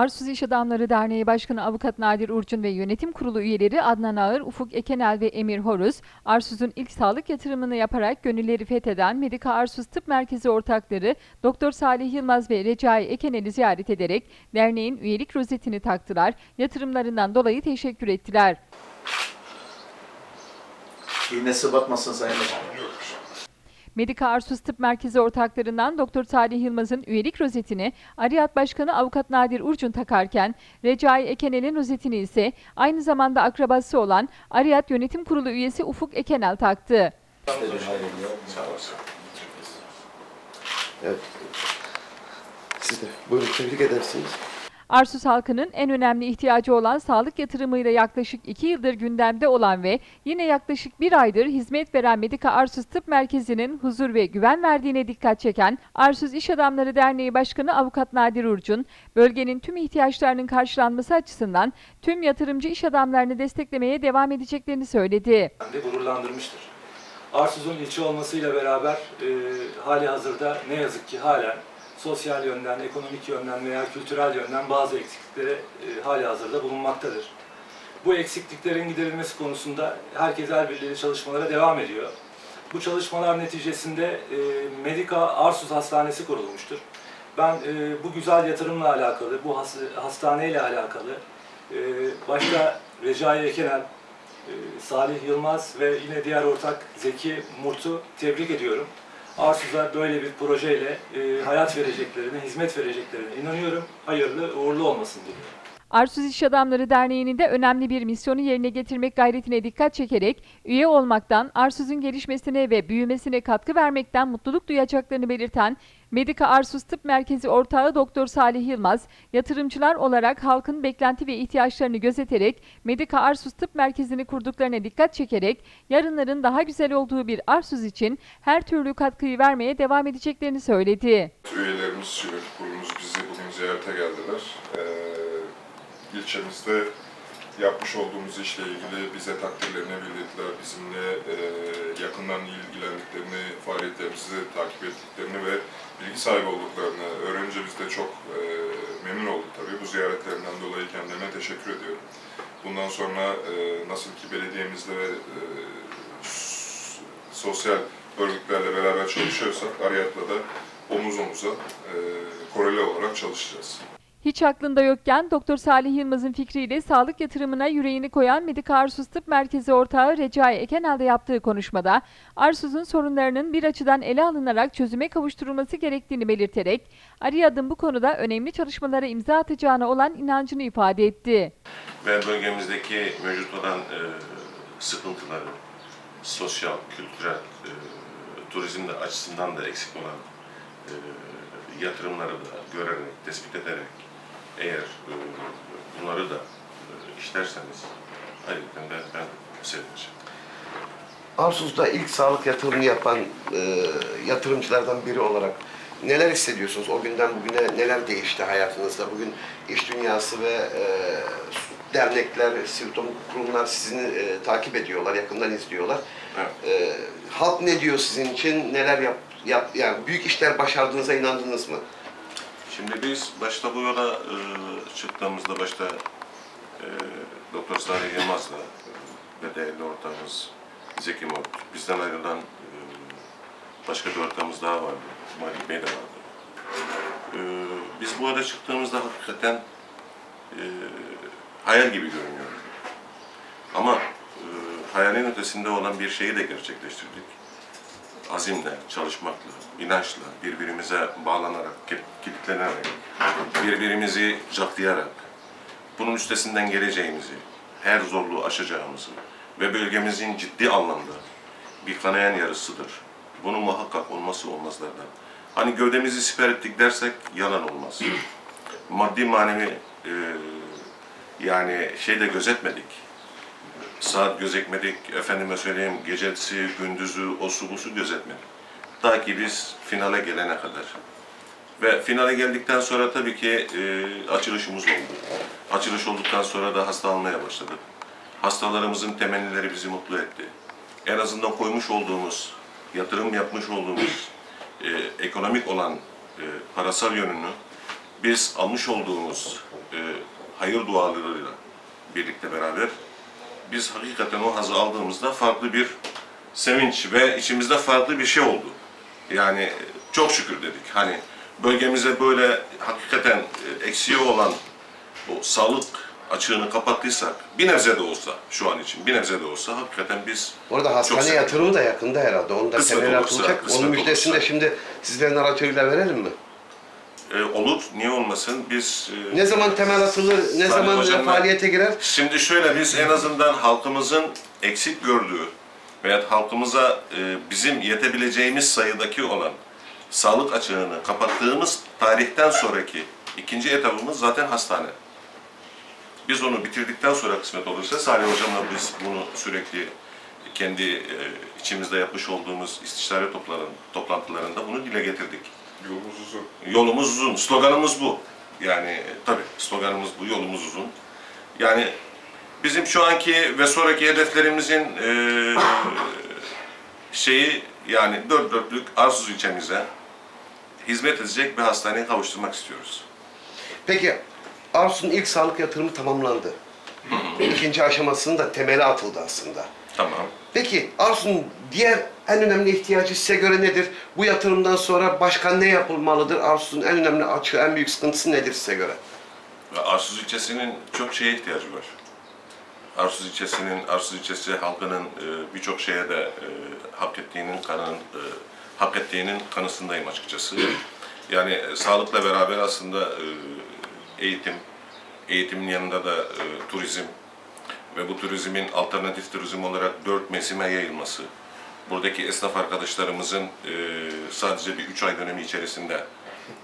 Arsuz İş Adamları Derneği Başkanı Avukat Nadir Urcun ve yönetim kurulu üyeleri Adnan Ağır, Ufuk Ekenel ve Emir Horuz, Arsuz'un ilk sağlık yatırımını yaparak gönülleri fetheden Medika Arsuz Tıp Merkezi ortakları Doktor Salih Yılmaz ve Recai Ekenel'i ziyaret ederek derneğin üyelik rozetini taktılar, yatırımlarından dolayı teşekkür ettiler. İğnesi batmasın Sayın Başkanım. Medika Arsuz Tıp Merkezi ortaklarından Doktor Salih Yılmaz'ın üyelik rozetini Ariyat Başkanı Avukat Nadir Urcun takarken Recai Ekenel'in rozetini ise aynı zamanda akrabası olan Ariyat Yönetim Kurulu üyesi Ufuk Ekenel taktı. Evet. Siz de buyurun tebrik edersiniz. Arsuz halkının en önemli ihtiyacı olan sağlık yatırımıyla yaklaşık 2 yıldır gündemde olan ve yine yaklaşık bir aydır hizmet veren Medika Arsuz Tıp Merkezi'nin huzur ve güven verdiğine dikkat çeken Arsuz İş Adamları Derneği Başkanı Avukat Nadir Urcun, bölgenin tüm ihtiyaçlarının karşılanması açısından tüm yatırımcı iş adamlarını desteklemeye devam edeceklerini söyledi. gururlandırmıştır. Arsuz'un ilçe olmasıyla beraber e, hali hazırda ne yazık ki halen sosyal yönden, ekonomik yönden veya kültürel yönden bazı eksikliklere e, hali hazırda bulunmaktadır. Bu eksikliklerin giderilmesi konusunda herkes el birliğiyle çalışmalara devam ediyor. Bu çalışmalar neticesinde e, Medika Arsuz Hastanesi kurulmuştur. Ben e, bu güzel yatırımla alakalı, bu has, hastaneyle alakalı e, başta Recai Ekenel, ee, Salih Yılmaz ve yine diğer ortak Zeki Murt'u tebrik ediyorum. Arsuz'a böyle bir projeyle e, hayat vereceklerine, hizmet vereceklerine inanıyorum. Hayırlı, uğurlu olmasın diliyorum. Arsuz İş Adamları Derneği'nin de önemli bir misyonu yerine getirmek gayretine dikkat çekerek üye olmaktan, Arsuz'un gelişmesine ve büyümesine katkı vermekten mutluluk duyacaklarını belirten Medika Arsuz Tıp Merkezi ortağı Doktor Salih Yılmaz, yatırımcılar olarak halkın beklenti ve ihtiyaçlarını gözeterek Medika Arsuz Tıp Merkezi'ni kurduklarına dikkat çekerek yarınların daha güzel olduğu bir Arsuz için her türlü katkıyı vermeye devam edeceklerini söyledi. Üyelerimiz, yönetim kurulumuz bizi bugün ziyarete geldiler. Ee, ilçemizde yapmış olduğumuz işle ilgili bize takdirlerini bildirdiler. Bizimle e, yakından ilgilendiklerini, faaliyetlerimizi takip ettiklerini ve bilgi sahibi olduklarını öğrenince biz de çok e, memnun olduk tabii. Bu ziyaretlerinden dolayı kendilerine teşekkür ediyorum. Bundan sonra e, nasıl ki belediyemizle ve sosyal örgütlerle beraber çalışıyorsak Ariyat'la da omuz omuza e, koreli olarak çalışacağız. Hiç aklında yokken Doktor Salih Yılmaz'ın fikriyle sağlık yatırımına yüreğini koyan Medika Arsuz Tıp Merkezi ortağı Recai Ekenel'de yaptığı konuşmada Arsuz'un sorunlarının bir açıdan ele alınarak çözüme kavuşturulması gerektiğini belirterek Ariyad'ın bu konuda önemli çalışmalara imza atacağına olan inancını ifade etti. ve bölgemizdeki mevcut olan e, sıkıntıları, sosyal, kültürel, e, turizm de açısından da eksik olan e, yatırımları da görerek, tespit ederek eğer e, bunları da e, işlerseniz ayrıca ben, ben sevineceğim. Arsuz'da ilk sağlık yatırımını yapan e, yatırımcılardan biri olarak neler hissediyorsunuz? O günden bugüne neler değişti hayatınızda? Bugün iş dünyası ve e, dernekler, sivil toplum kurumlar sizi e, takip ediyorlar, yakından izliyorlar. Evet. E, halk ne diyor sizin için? Neler yap, yap yani büyük işler başardığınıza inandınız mı? Şimdi biz başta bu yola e, çıktığımızda başta e, Doktor Salih Yılmaz'la e, ve değerli ortağımız Zeki Mort, bizden ayrılan e, başka bir ortağımız daha vardı, Malik Bey de vardı. E, biz bu yola çıktığımızda hakikaten e, hayal gibi görünüyordu. Ama e, hayalin ötesinde olan bir şeyi de gerçekleştirdik azimle, çalışmakla, inançla, birbirimize bağlanarak, kil- kilitlenerek, birbirimizi caklayarak, bunun üstesinden geleceğimizi, her zorluğu aşacağımızı ve bölgemizin ciddi anlamda bir kanayan yarısıdır. Bunun muhakkak olması olmazlardan. Hani gövdemizi siper ettik dersek yalan olmaz. Maddi manevi e, yani şey de gözetmedik saat gözetmedik, efendime söyleyeyim gecesi, gündüzü, osu busu gözetmedik. Ta ki biz finale gelene kadar. Ve finale geldikten sonra tabii ki e, açılışımız oldu. Açılış olduktan sonra da hasta almaya başladık. Hastalarımızın temennileri bizi mutlu etti. En azından koymuş olduğumuz, yatırım yapmış olduğumuz e, ekonomik olan e, parasal yönünü biz almış olduğumuz e, hayır dualarıyla birlikte beraber biz hakikaten o hazı aldığımızda farklı bir sevinç ve içimizde farklı bir şey oldu. Yani çok şükür dedik. Hani bölgemize böyle hakikaten e, eksiği olan o sağlık açığını kapattıysak bir nebze de olsa şu an için bir nebze de olsa hakikaten biz Orada hastane yatırımı da yakında herhalde. Onun da Kısmet temeli olursa, atılacak. kısmet Onun müjdesini de olursa. şimdi sizlerin aracılığıyla verelim mi? E, olur niye olmasın biz e, Ne zaman temel atılır, ne Sayın zaman Hocam, faaliyete girer? Şimdi şöyle biz en azından halkımızın eksik gördüğü veya halkımıza e, bizim yetebileceğimiz sayıdaki olan sağlık açığını kapattığımız tarihten sonraki ikinci etabımız zaten hastane. Biz onu bitirdikten sonra kısmet olursa Salih Hocam'la biz bunu sürekli kendi e, içimizde yapmış olduğumuz istişare topların- toplantılarında bunu dile getirdik. Yolumuz uzun. Yolumuz uzun. Sloganımız bu. Yani tabii sloganımız bu. Yolumuz uzun. Yani bizim şu anki ve sonraki hedeflerimizin e, şeyi yani dört dörtlük Arsuz ilçemize hizmet edecek bir hastaneye kavuşturmak istiyoruz. Peki Arsus'un ilk sağlık yatırımı tamamlandı. İkinci aşamasının da temeli atıldı aslında. Tamam. Peki Arsus'un diğer en önemli ihtiyacı size göre nedir? Bu yatırımdan sonra başka ne yapılmalıdır? Arsus'un en önemli açığı, en büyük sıkıntısı nedir size göre? Ve Arsuz ilçesinin çok şeye ihtiyacı var. Arsuz ilçesinin, Arsuz ilçesi halkının e, birçok şeye de e, hak ettiğinin kanın, e, hak ettiğinin kanısındayım açıkçası. Yani e, sağlıkla beraber aslında e, eğitim, eğitimin yanında da e, turizm ve bu turizmin alternatif turizm olarak dört mevsime yayılması. Buradaki esnaf arkadaşlarımızın e, sadece bir üç ay dönemi içerisinde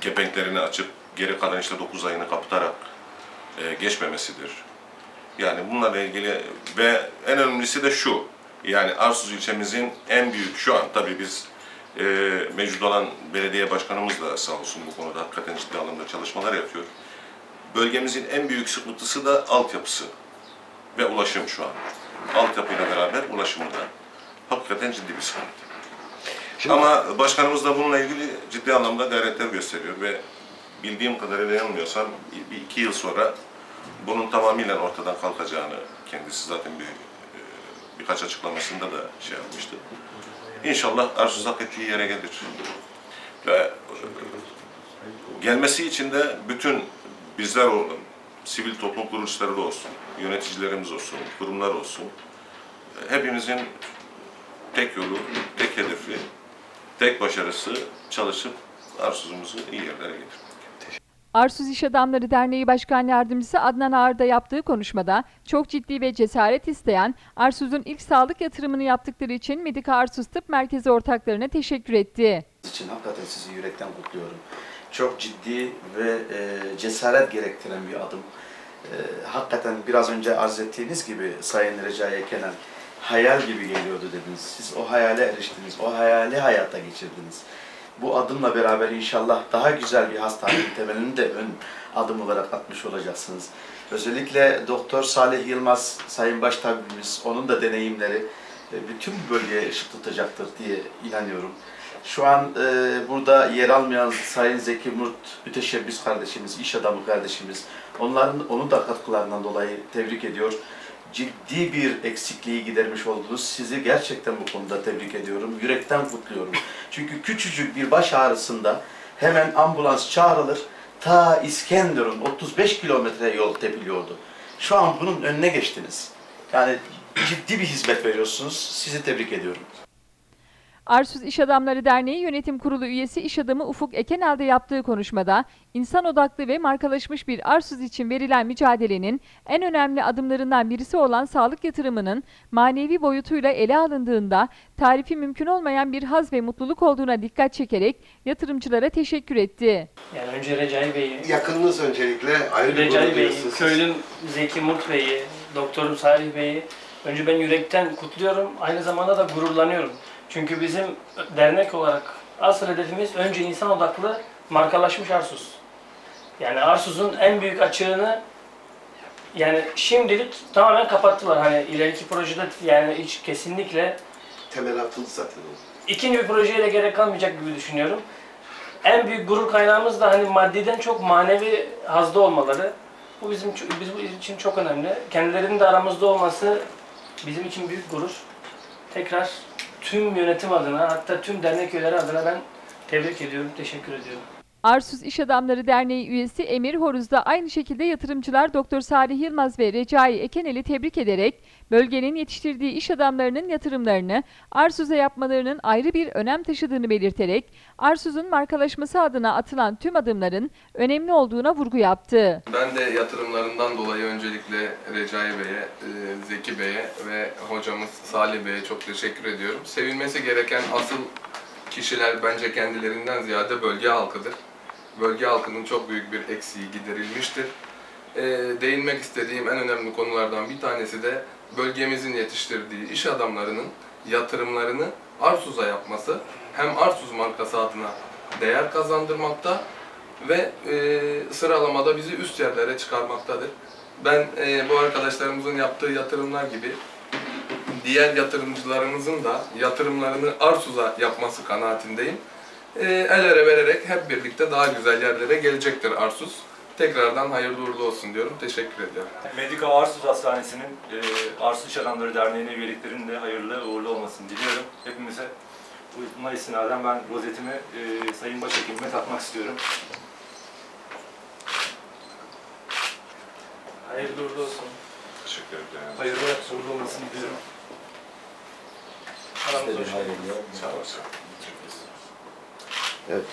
kepenklerini açıp geri kalan işte 9 ayını kapatarak e, geçmemesidir. Yani bunlarla ilgili ve en önemlisi de şu. Yani Arsuz ilçemizin en büyük şu an tabii biz e, mevcut olan belediye başkanımız da sağ olsun bu konuda hakikaten ciddi anlamda çalışmalar yapıyor. Bölgemizin en büyük sıkıntısı da altyapısı ve ulaşım şu an. Altyapıyla beraber ulaşımı da hakikaten ciddi bir sıkıntı. Şimdi- Ama başkanımız da bununla ilgili ciddi anlamda gayretler gösteriyor ve bildiğim kadarıyla yanılmıyorsam bir iki yıl sonra bunun tamamıyla ortadan kalkacağını kendisi zaten bir e, birkaç açıklamasında da şey yapmıştı. İnşallah arsuz hak ettiği yere gelir. Ve e, gelmesi için de bütün bizler olun, sivil toplum kuruluşları da olsun, yöneticilerimiz olsun, kurumlar olsun, e, hepimizin tek yolu, tek hedefi, tek başarısı çalışıp arsuzumuzu iyi yerlere getirmek. Arsuz İş Adamları Derneği Başkan Yardımcısı Adnan Ağır'da yaptığı konuşmada çok ciddi ve cesaret isteyen Arsuz'un ilk sağlık yatırımını yaptıkları için Medika Arsuz Tıp Merkezi ortaklarına teşekkür etti. için hakikaten sizi yürekten kutluyorum. Çok ciddi ve e, cesaret gerektiren bir adım. E, hakikaten biraz önce arz ettiğiniz gibi Sayın Recai Kenan, hayal gibi geliyordu dediniz. Siz o hayale eriştiniz, o hayali hayata geçirdiniz. Bu adımla beraber inşallah daha güzel bir hastanenin temelini de ön adım olarak atmış olacaksınız. Özellikle Doktor Salih Yılmaz, Sayın Baştabibimiz, onun da deneyimleri e, bütün bölgeye ışık tutacaktır diye inanıyorum. Şu an e, burada yer almayan Sayın Zeki Murt müteşebbis kardeşimiz, iş adamı kardeşimiz, onların onun da katkılarından dolayı tebrik ediyor. Ciddi bir eksikliği gidermiş oldunuz. Sizi gerçekten bu konuda tebrik ediyorum. Yürekten kutluyorum. Çünkü küçücük bir baş ağrısında hemen ambulans çağrılır. Ta İskenderun 35 kilometre yol tepiliyordu. Şu an bunun önüne geçtiniz. Yani ciddi bir hizmet veriyorsunuz. Sizi tebrik ediyorum. Arsuz İş Adamları Derneği Yönetim Kurulu üyesi iş adamı Ufuk Ekenel'de yaptığı konuşmada insan odaklı ve markalaşmış bir Arsuz için verilen mücadelenin en önemli adımlarından birisi olan sağlık yatırımının manevi boyutuyla ele alındığında tarifi mümkün olmayan bir haz ve mutluluk olduğuna dikkat çekerek yatırımcılara teşekkür etti. Yani önce Recai Bey'i, Yakınınız öncelikle ayrı bir Recai Bey'i, duyuyorsunuz. köylüm Zeki Murt Bey'i, doktorum Salih Bey'i önce ben yürekten kutluyorum. Aynı zamanda da gururlanıyorum. Çünkü bizim dernek olarak asıl hedefimiz önce insan odaklı markalaşmış Arsuz. Yani Arsuz'un en büyük açığını yani şimdilik tamamen kapattılar. Hani ileriki projede yani hiç kesinlikle Temel atıldı zaten. ikinci bir projeye de gerek kalmayacak gibi düşünüyorum. En büyük gurur kaynağımız da hani maddiden çok manevi hazda olmaları. Bu bizim bizim için çok önemli. Kendilerinin de aramızda olması bizim için büyük gurur. Tekrar tüm yönetim adına hatta tüm dernek üyeleri adına ben tebrik ediyorum, teşekkür ediyorum. Arsuz İş Adamları Derneği üyesi Emir Horuz da aynı şekilde yatırımcılar Doktor Salih Yılmaz ve Recai Ekenel'i tebrik ederek bölgenin yetiştirdiği iş adamlarının yatırımlarını Arsuz'a yapmalarının ayrı bir önem taşıdığını belirterek Arsuz'un markalaşması adına atılan tüm adımların önemli olduğuna vurgu yaptı. Ben de yatırımlarından dolayı öncelikle Recai Bey'e, e, Zeki Bey'e ve hocamız Salih Bey'e çok teşekkür ediyorum. Sevilmesi gereken asıl kişiler bence kendilerinden ziyade bölge halkıdır. Bölge halkının çok büyük bir eksiği giderilmiştir. E, Değinmek istediğim en önemli konulardan bir tanesi de bölgemizin yetiştirdiği iş adamlarının yatırımlarını Arsuz'a yapması hem Arsuz markası adına değer kazandırmakta ve e, sıralamada bizi üst yerlere çıkarmaktadır. Ben e, bu arkadaşlarımızın yaptığı yatırımlar gibi diğer yatırımcılarımızın da yatırımlarını Arsuz'a yapması kanaatindeyim. E, el ele vererek hep birlikte daha güzel yerlere gelecektir Arsuz. Tekrardan hayırlı uğurlu olsun diyorum. Teşekkür ediyorum. Medika Arsuz Hastanesi'nin e, Arsuz İş Adamları Derneği'ne üyeliklerinin de hayırlı uğurlu olmasını diliyorum. Hepimize buna istinaden ben rozetimi e, Sayın Başhekimime takmak istiyorum. Hayırlı uğurlu olsun. Teşekkür ederim. Hayırlı uğurlu olmasını diliyorum. Aramızda hoş geldiniz. Sağ olasın. Evet.